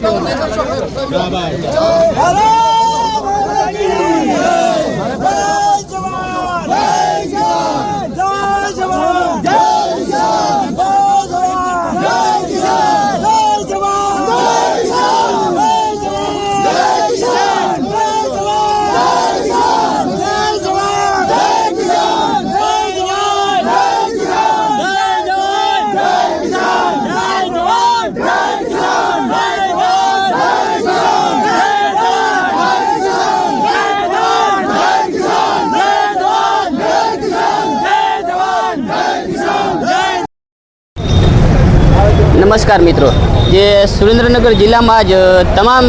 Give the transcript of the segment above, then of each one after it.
Bye bye. નમસ્કાર મિત્રો. જે સુરેન્દ્રનગર જિલ્લામાં જ તમામ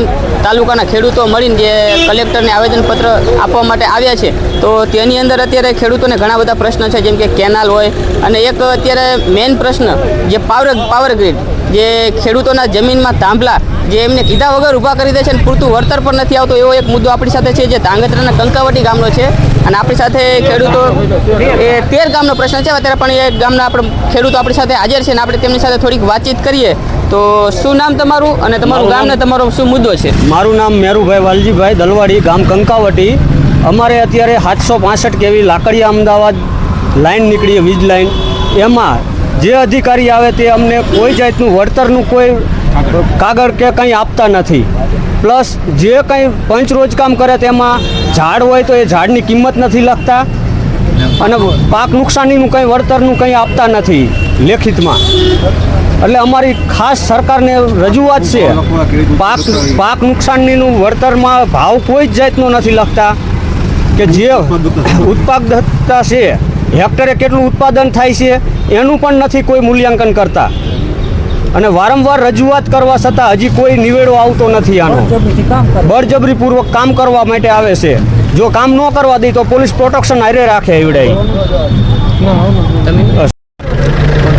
તાલુકાના ખેડૂતો મળીને જે કલેક્ટરને આવેદનપત્ર આપવા માટે આવ્યા છે, તો તેની અંદર અત્યારે ખેડૂતોને ઘણા બધા પ્રશ્ન છે, જેમ કે કેનાલ હોય અને એક અત્યારે મેઇન પ્રશ્ન જે પાવર પાવર ગ્રીડ, જે ખેડૂતોના જમીનમાં થાંભલા, જે એમને કીધા વગર ઊભા કરી દે છે અને પૂરતું વળતર પણ નથી આવતું, એવો એક મુદ્દો આપણી સાથે છે, જે ધાંગધ્રાના કંકાવટી ગામનો છે. અને આપણી સાથે ખેડૂતો, એ તેર ગામનો પ્રશ્ન છે, અત્યારે પણ એ ગામના આપણે ખેડૂતો આપણી સાથે હાજર છે અને આપણે તેમની સાથે થોડીક વાતચીત કરીએ તો શું નામ તમારું અને તમારું ગામ ને તમારો શું મુદ્દો છે? મારું નામ મેરુભાઈ વાલજીભાઈ દલવાડી ગામ કંકાવટી. અમારે અત્યારે સાતસો પાસઠ કેવી લાકડીયા અમદાવાદ લાઈન નીકળી વીજ લાઈન. એમાં જે અધિકારી આવે તે અમને કોઈ જાતનું વળતરનું કોઈ કાગળ કે કંઈ આપતા નથી. પ્લસ જે કંઈ પંચ રોજ કામ કરે તેમાં ઝાડ હોય તો એ ઝાડની કિંમત નથી લખતા. અને પાક નુકસાનીનું કંઈ વળતરનું કંઈ આપતા નથી લેખિતમાં. એટલે અમારી ખાસ સરકારને રજૂઆત છે પાક પાક નુકસાનીનું વળતરમાં ભાવ કોઈ જ જાતનો નથી લખતા કે જે ઉત્પાદકતા છે હેક્ટરે કેટલું ઉત્પાદન થાય છે એનું પણ નથી કોઈ મૂલ્યાંકન કરતા. અને વારંવાર રજૂઆત કરવા છતાં હજી કોઈ નિવેડો આવતો નથી આનો. બળજબરીપૂર્વક કામ કરવા માટે આવે છે. જો કામ ન કરવા દે તો પોલીસ પ્રોટેક્શન આરે રાખે એવડાય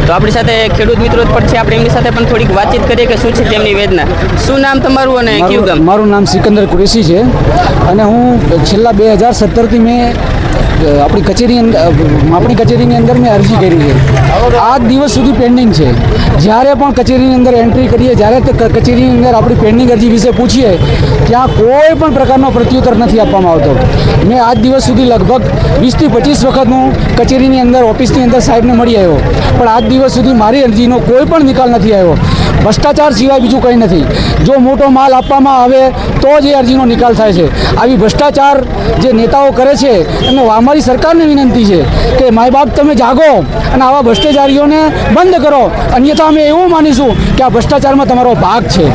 તો આપણી સાથે ખેડૂત મિત્રો પણ છે. આપણે એમની સાથે પણ થોડીક વાતચીત કરીએ કે શું છે તેમની વેદના. શું નામ તમારું અને કયું ગામ? મારું નામ સિકંદર કુરેશી છે. અને હું છેલ્લા બે હજાર સત્તરથી મેં આપણી કચેરી આપણી કચેરીની અંદર મેં અરજી કરી છે. આજ દિવસ સુધી પેન્ડિંગ છે. જ્યારે પણ કચેરીની અંદર એન્ટ્રી કરીએ, જ્યારે કચેરીની અંદર આપણી પેન્ડિંગ અરજી વિશે પૂછીએ, ત્યાં કોઈ પણ પ્રકારનો પ્રત્યુત્તર નથી આપવામાં આવતો. મેં આજ દિવસ સુધી લગભગ વીસથી પચીસ વખત હું કચેરીની અંદર, ઓફિસની અંદર સાહેબને મળી આવ્યો. પણ આજ દિવસ સુધી મારી અરજીનો કોઈ પણ નિકાલ નથી આવ્યો. ભ્રષ્ટાચાર સિવાય બીજું કંઈ નથી. જો મોટો માલ આપવામાં આવે તો જ એ અરજીનો નિકાલ થાય છે. આવી ભ્રષ્ટાચાર જે નેતાઓ કરે છે, એમને અમારી સરકારને વિનંતી છે કે માય બાપ તમે જાગો અને આવા ભ્રષ્ટાચારીઓને બંધ કરો. અન્યથા અમે એવું માનીશું કે આ ભ્રષ્ટાચારમાં તમારો ભાગ છે.